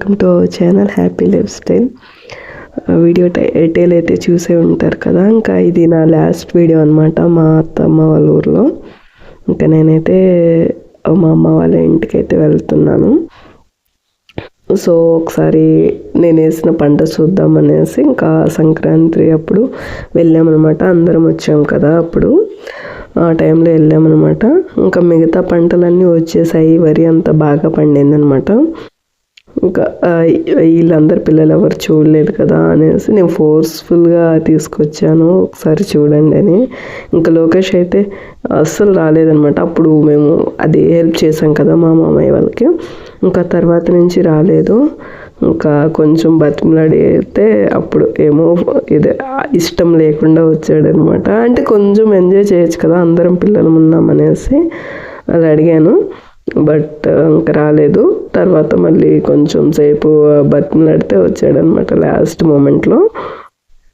Welcome to our channel happy lifestyle. Video title అయితే చూసే ఉంటారు కదా. ఇంకా ఇది నా లాస్ట్ వీడియో అనమాట మా అత్తమ్మ వాళ్ళ ఊర్లో. ఇంకా నేనైతే మా అమ్మ వాళ్ళ ఇంటికి అయితే వెళ్తున్నాను. సో ఒకసారి నేను వేసిన పంట చూద్దాం అనేసి ఇంకా సంక్రాంతి అప్పుడు వెళ్ళామన్నమాట. అందరం వచ్చాం కదా అప్పుడు. ఆ టైంలో వెళ్ళామన్నమాట. ఇంకా మిగతా పంటలన్నీ వచ్చేసాయి. వరి అంతా బాగా పండిందనమాట ఇంకా వీళ్ళందరి పిల్లలు ఎవరు చూడలేదు కదా అనేసి నేను ఫోర్స్ఫుల్గా తీసుకొచ్చాను. ఒకసారి చూడండి అని. ఇంకా లోకేష్ అయితే అస్సలు రాలేదనమాట అప్పుడు మేము అది హెల్ప్ చేసాం కదా మా మామయ్య వాళ్ళకి. ఇంకా తర్వాత నుంచి రాలేదు. ఇంకా కొంచెం బతిమలాడితే అప్పుడు ఏమో ఇది ఇష్టం లేకుండా వచ్చాడనమాట అంటే కొంచెం ఎంజాయ్ చేయొచ్చు కదా అందరం పిల్లలు ఉన్నామనేసి అది అడిగాను. బట్ ఇంకా రాలేదు. తర్వాత మళ్ళీ కొంచెం సేపు బతిమలాడితే వచ్చాడనమాట లాస్ట్ మూమెంట్లో.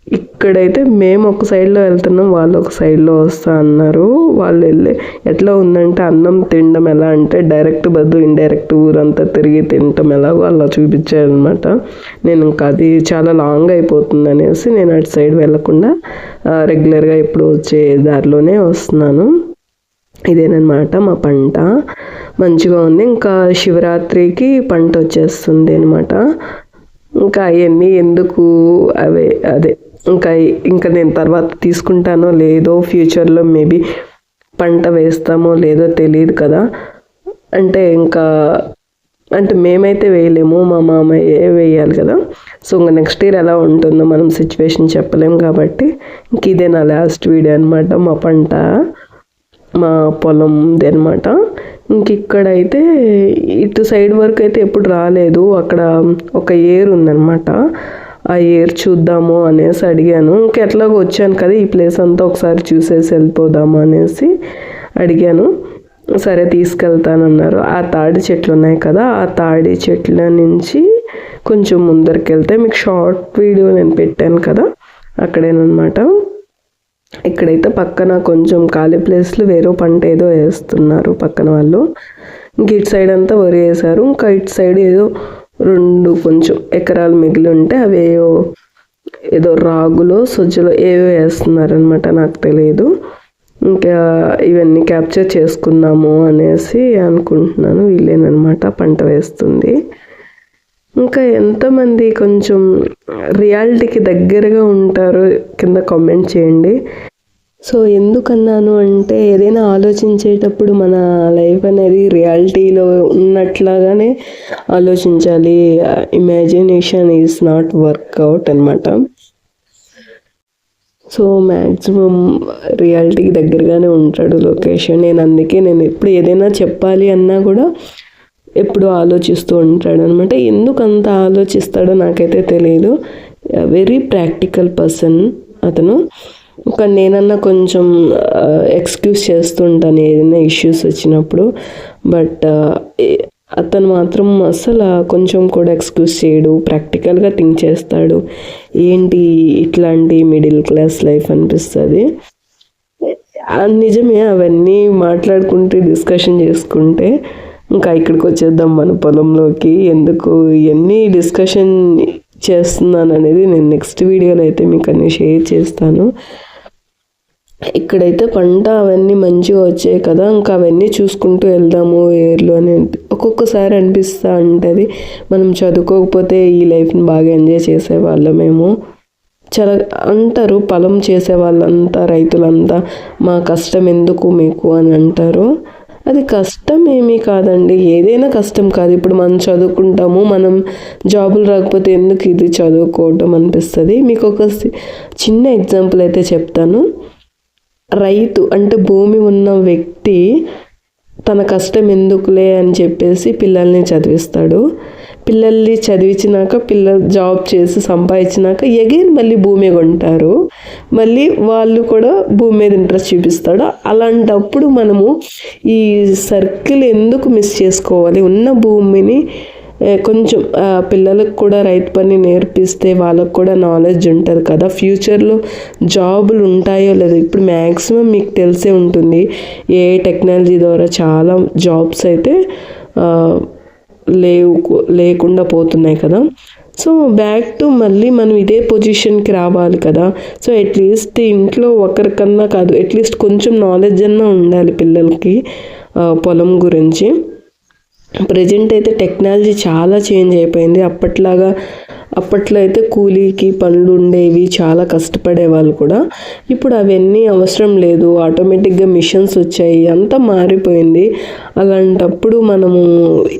ఇక్కడైతే మేము ఒక సైడ్లో వెళ్తున్నాం వాళ్ళు ఒక సైడ్లో వస్తా అన్నారు. వాళ్ళు వెళ్ళి ఎట్లా ఉందంటే అన్నం తినడం ఎలా అంటే డైరెక్ట్ బదులు ఇండైరెక్ట్ ఊరంతా తిరిగి తినటం ఎలాగో అలా చూపించాడనమాట నేను ఇంకా అది చాలా లాంగ్ అయిపోతుంది అనేసి నేను అటు సైడ్ వెళ్ళకుండా రెగ్యులర్గా ఇప్పుడు వచ్చే దారిలోనే వస్తున్నాను. ఇదేనమాట మా పంట. మంచిగా ఉంది. ఇంకా శివరాత్రికి పంట వచ్చేస్తుంది అనమాట ఇంకా అవన్నీ ఎందుకు? అవే అదే. ఇంకా ఇంకా నేను తర్వాత తీసుకుంటానో లేదో ఫ్యూచర్లో మేబీ పంట వేస్తామో లేదో తెలియదు కదా. అంటే ఇంకా అంటే మేమైతే వేయలేము మా మామయ్య వేయాలి కదా. సో ఇంకా నెక్స్ట్ ఇయర్ ఎలా ఉంటుందో మనం సిచ్యువేషన్ చెప్పలేము కాబట్టి ఇంక ఇదే నా లాస్ట్ వీడియో అనమాట మా పంట. మా పొలంది అనమాట ఇంక ఇక్కడైతే ఇటు సైడ్ వరకు అయితే ఎప్పుడు రాలేదు. అక్కడ ఒక ఏర్ ఉందనమాట ఆ ఏర్ చూద్దాము అనేసి అడిగాను. ఇంకెట్లాగో వచ్చాను కదా ఈ ప్లేస్ అంతా ఒకసారి చూసేసి వెళ్ళిపోదాము అనేసి అడిగాను. సరే తీసుకెళ్తానన్నారు. ఆ తాడి చెట్లు ఉన్నాయి కదా ఆ తాడి చెట్ల నుంచి కొంచెం ముందరికి వెళ్తే మీకు షార్ట్ వీడియో నేను పెట్టాను కదా అక్కడేనమాట ఇక్కడైతే పక్కన కొంచెం ఖాళీ ప్లేస్లు వేరే పంట ఏదో వేస్తున్నారు పక్కన వాళ్ళు. ఇంక ఇటు సైడ్ అంతా వరి వేశారు. ఇంకా ఇటు సైడ్ ఏదో రెండు కొంచెం ఎకరాలు మిగిలి ఉంటే అవి ఏదో రాగులో సజ్జలో ఏవో వేస్తున్నారనమాట నాకు తెలియదు. ఇంకా ఇవన్నీ క్యాప్చర్ చేసుకుందాము అనేసి అనుకుంటున్నాను. వీళ్ళేనమాట పంట వేస్తుంది. ఇంకా ఎంతమంది కొంచెం రియాలిటీకి దగ్గరగా ఉంటారో కింద కామెంట్ చేయండి. సో ఎందుకన్నాను అంటే ఏదైనా ఆలోచించేటప్పుడు మన లైఫ్ అనేది రియాలిటీలో ఉన్నట్లాగానే ఆలోచించాలి. Imagination is not work out అనమాట సో మ్యాక్సిమం రియాలిటీకి దగ్గరగానే ఉంటాడు లొకేషన్ నేను అందుకే నేను ఎప్పుడు ఏదైనా చెప్పాలి అన్నా కూడా ఎప్పుడు ఆలోచిస్తూ ఉంటాడు అనమాట ఎందుకు అంత ఆలోచిస్తాడో నాకైతే తెలియదు వెరీ ప్రాక్టికల్ పర్సన్ అతను. ఒక నేనన్నా కొంచెం ఎక్స్క్యూజ్ చేస్తుంటాను ఏదైనా ఇష్యూస్ వచ్చినప్పుడు. బట్ అతను మాత్రం అసలు కొంచెం కూడా ఎక్స్క్యూజ్ చేయడు. ప్రాక్టికల్గా థింక్ చేస్తాడు. ఏంటి ఇట్లాంటి మిడిల్ క్లాస్ లైఫ్ అనిపిస్తుంది? నిజమే అవన్నీ మాట్లాడుకుంటే డిస్కషన్ చేసుకుంటే ఇంకా ఇక్కడికి వచ్చేద్దాం మన పొలంలోకి. ఎందుకు? ఎన్ని డిస్కషన్ చేస్తున్నాను అనేది నేను నెక్స్ట్ వీడియోలో అయితే మీకు అన్ని షేర్ చేస్తాను. ఇక్కడైతే పంట అవన్నీ మంచిగా వచ్చాయి కదా ఇంకా అవన్నీ చూసుకుంటూ వెళ్దాము ఏర్లు అని ఒక్కొక్కసారి అనిపిస్తూ ఉంటుంది. మనం చదువుకోకపోతే ఈ లైఫ్ని బాగా ఎంజాయ్ చేసేవాళ్ళమేమో చాలా అంటారు పొలం చేసే వాళ్ళంతా రైతులంతా మా కష్టం ఎందుకు మీకు? అని అంటారు. అది కష్టం ఏమీ కాదండి. ఏదైనా కష్టం కాదు. ఇప్పుడు మనం చదువుకుంటాము మనం జాబులు రాకపోతే ఎందుకు ఇది చదువుకోవటం అనిపిస్తుంది? మీకు ఒక చిన్న ఎగ్జాంపుల్ అయితే చెప్తాను. రైతు అంటే భూమి ఉన్న వ్యక్తి తన కష్టం ఎందుకులే అని చెప్పేసి పిల్లల్ని చదివిస్తాడు. పిల్లల్ని చదివించినాక పిల్లలు జాబ్ చేసి సంపాదించినాక ఎగైన్ మళ్ళీ భూమి కొంటారు మళ్ళీ వాళ్ళు కూడా భూమి మీద ఇంట్రెస్ట్ చూపిస్తాడు. అలాంటప్పుడు మనము ఈ సర్కిల్ ఎందుకు మిస్ చేసుకోవాలి? ఉన్న భూమిని కొంచెం పిల్లలకు కూడా రైతు పని నేర్పిస్తే వాళ్ళకు కూడా నాలెడ్జ్ ఉంటుంది కదా. ఫ్యూచర్లో జాబులు ఉంటాయో లేదో ఇప్పుడు మ్యాక్సిమం మీకు తెలిసే ఉంటుంది. ఏ టెక్నాలజీ ద్వారా చాలా జాబ్స్ అయితే లేవు లేకుండా పోతున్నాయి కదా. సో బ్యాక్ టు మళ్ళీ మనం ఇదే పొజిషన్కి రావాలి కదా. సో అట్లీస్ట్ ఇంట్లో ఒకరికన్నా కాదు అట్లీస్ట్ కొంచెం నాలెడ్జ్ అన్నా ఉండాలి పిల్లలకి పొలం గురించి. ప్రజెంట్ అయితే టెక్నాలజీ చాలా చేంజ్ అయిపోయింది. అప్పట్లాగా అప్పట్లో అయితే కూలీకి పనులు ఉండేవి చాలా కష్టపడే వాళ్ళు కూడా. ఇప్పుడు అవన్నీ అవసరం లేదు ఆటోమేటిక్గా మిషన్స్ వచ్చాయి అంతా మారిపోయింది. అలాంటప్పుడు మనము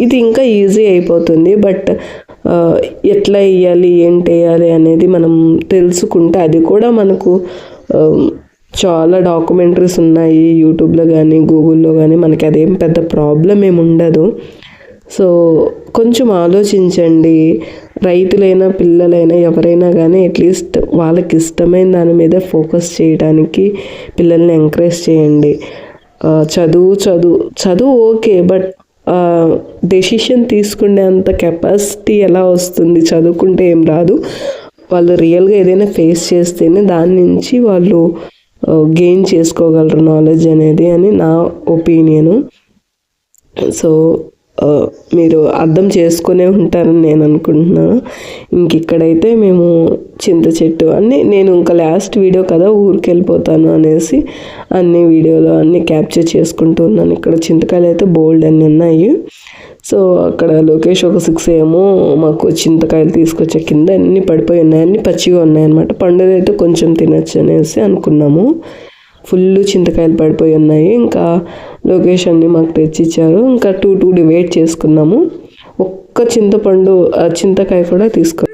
ఇది ఇంకా ఈజీ అయిపోతుంది. బట్ ఎట్లా వేయాలి ఏంటి వేయాలి అనేది మనం తెలుసుకుంటే అది కూడా మనకు చాలా డాక్యుమెంటరీస్ ఉన్నాయి. యూట్యూబ్లో కానీ గూగుల్లో కానీ మనకి అదేం పెద్ద ప్రాబ్లం ఏమి ఉండదు. సో కొంచెం ఆలోచించండి. రైతులైనా పిల్లలైనా ఎవరైనా కానీ అట్లీస్ట్ వాళ్ళకి ఇష్టమైన దాని మీద ఫోకస్ చేయడానికి పిల్లల్ని ఎంకరేజ్ చేయండి. చదువు చదువు చదువు ఓకే బట్ డెసిషన్ తీసుకునే అంత కెపాసిటీ ఎలా వస్తుంది? చదువుకుంటే ఏం రాదు. వాళ్ళు రియల్గా ఏదైనా ఫేస్ చేస్తేనే దాని నుంచి వాళ్ళు గెయిన్ చేసుకోగలరు నాలెడ్జ్ అనేది అని నా ఒపీనియను సో మీరు అర్థం చేసుకునే ఉంటారని నేను అనుకుంటున్నాను ఇంక ఇక్కడైతే మేము చింత చెట్టు అన్నీ నేను ఇంకా లాస్ట్ వీడియో కదా ఊరికి వెళ్ళిపోతాను అనేసి అన్ని వీడియోలో అన్ని క్యాప్చర్ చేసుకుంటూ ఉన్నాను. ఇక్కడ చింతకాయలు అయితే బోల్డ్ అన్ని ఉన్నాయి. సో అక్కడ లోకేష్ ఒక సిక్స్ ఏమో మాకు చింతకాయలు తీసుకొచ్చే కింద అన్ని పడిపోయి ఉన్నాయి. అన్నీ పచ్చిగా ఉన్నాయి అనమాట పండుగ అయితే కొంచెం తినచ్చు అనేసి అనుకున్నాము. ఫుల్ చింతకాయలు పడిపోయి ఉన్నాయి. ఇంకా లోకేష్ అన్ని మాకు తెచ్చిచ్చారు. ఇంకా టూ టూ డివైడ్ చేసుకున్నాము. ఒక్క చింతపండు ఆ చింతకాయ కూడా తీసుకో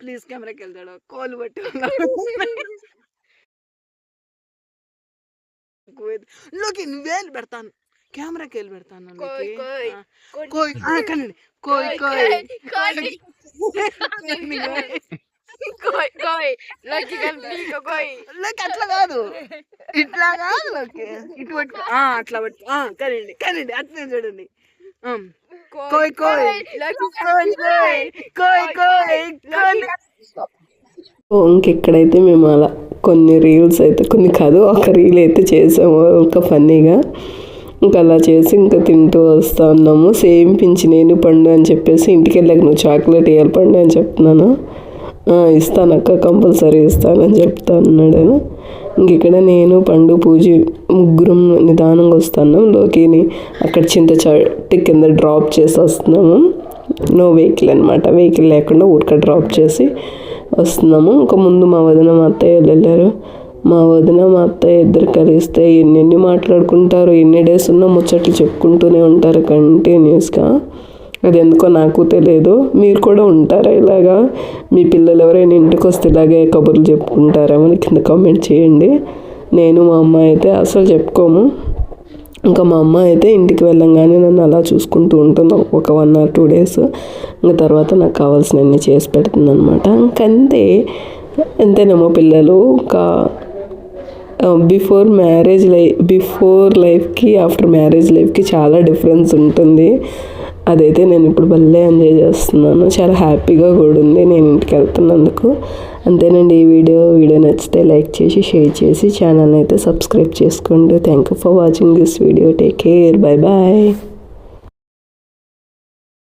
ప్లీజ్ కెమెరాకి వెళ్తాడు. కోలు పట్టి లోకి వేలు పెడతాను. కెమెరాకి వెళ్ళి పెడతాను కోయ్, లోకి. కోయ్. ఆ, కోయ్ ఆ, కనండి. కోయ్ కోయ్ కోయ్ కోయ్ లక్కీ కనిపించ కోయ్. లోకి అట్లా కాదు. ఇట్లా కాదు లోకి ఇటు పట్టుకో ఆ, అట్లా పట్టుకో ఆ, కనండి కనండి అట్లనే చూడండి. కోయ్ కోయ్. కోయ్ కోయ్ కోయ్ కోయ్ ఇంకెక్కడైతే మేము అలా కొన్ని రీల్స్ అయితే కొన్ని కాదు ఒక రీల్ అయితే చేసాము. ఒక ఫన్నీగా. ఇంకా అలా చేసి ఇంకా తింటూ వస్తూ ఉన్నాము. సేమ్ పించి నేను పండు అని చెప్పేసి ఇంటికి వెళ్ళాక నువ్వు చాక్లెట్ ఇవ్వాలి పండు అని చెప్తున్నాను. "ఆ, ఇస్తాను అక్క కంపల్సరీ ఇస్తాను అని చెప్తా అన్నాడు ఇక్కడ నేను పండు పూజ ముగ్గురం నిదానంగా వస్తున్నాం. లోకిని అక్కడ చింత చెట్టు కింద డ్రాప్ చేసి వస్తున్నాము నో వెహికల్ అనమాట వెహికల్ లేకుండా ఊరికే డ్రాప్ చేసి వస్తున్నాము. ఇంకా ముందు మా వదిన మా అత్తయ్య వెళ్ళారు. మా వదిన మా అత్తయ్య ఇద్దరు కలిస్తే ఎన్ని ఎన్ని మాట్లాడుకుంటారు ఎన్ని డేస్ ఉన్నా ముచ్చట్లు చెప్పుకుంటూనే ఉంటారు కంటిన్యూస్గా అది ఎందుకో నాకు తెలియదు. మీరు కూడా ఉంటారా ఇలాగా? మీ పిల్లలు ఎవరైనా ఇంటికి వస్తే ఇలాగే కబుర్లు చెప్పుకుంటారా? అని కింద కామెంట్ చేయండి. నేను మా అమ్మ అయితే అసలు చెప్పుకోము. ఇంకా మా అమ్మ అయితే ఇంటికి వెళ్ళంగానే నన్ను అలా చూసుకుంటూ ఉంటుంది ఒక వన్ ఆర్ టూ డేస్ ఇంకా తర్వాత నాకు కావాల్సినవన్నీ చేసి పెడుతుంది అనమాట ఇంకంతే అంతేనేమో పిల్లలు. ఇంకా బిఫోర్ మ్యారేజ్ లైఫ్ బిఫోర్ లైఫ్కి ఆఫ్టర్ మ్యారేజ్ లైఫ్కి చాలా డిఫరెన్స్ ఉంటుంది. అదైతే నేను ఇప్పుడు భలే ఎంజాయ్ చేస్తున్నాను. చాలా హ్యాపీగా కూడా ఉంది నేను ఇంటికి వెళ్తున్నందుకు. అంతేనండి ఈ వీడియో వీడియో నచ్చితే లైక్ చేసి షేర్ చేసి ఛానల్ అయితే సబ్స్క్రైబ్ చేసుకోండి. Thank you for watching this video take care bye bye